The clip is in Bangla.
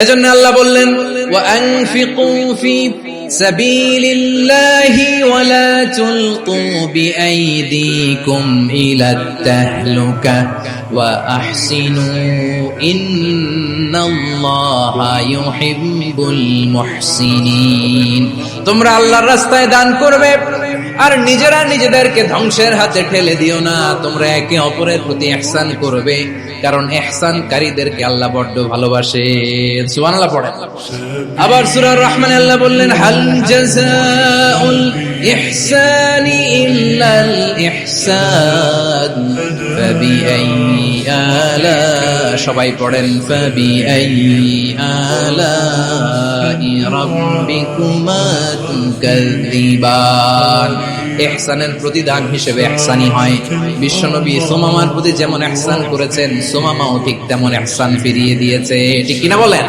এজন্য الله বললেন وأنفقوا في سبيل الله ولا تلقوا بأيديكم إلى التهلكة وأحسنوا إن الله يحب المحسنين তোমরা আল্লাহর রাস্তায় দান করবে আর নিজেরা নিজেদেরকে ধ্বংসের হাতে ঠেলে দিও না। তোমরা একে অপরের প্রতি ইহসান করবে, কারণ ইহসানকারীদেরকে আল্লাহ বড্ড ভালোবাসে। সুবহানাল্লাহ পড়েন। আবার সূরা রহমান আল্লাহ বললেন, হাল জাযাউল ইহসানি ইল্লাল ইহসান ফাবিআইয়ি আলা, সবাই পড়েন আলাই রাব্বিকুমা তুকাযযিবান ইহসানের প্রতিদান হিসেবে এহসানি হয়। বিশ্বনবী সোমামার প্রতি যেমন এহসান করেছেন, সোমামাও ঠিক তেমন ইহসান ফিরিয়ে দিয়েছে। ঠিক কিনা বলেন?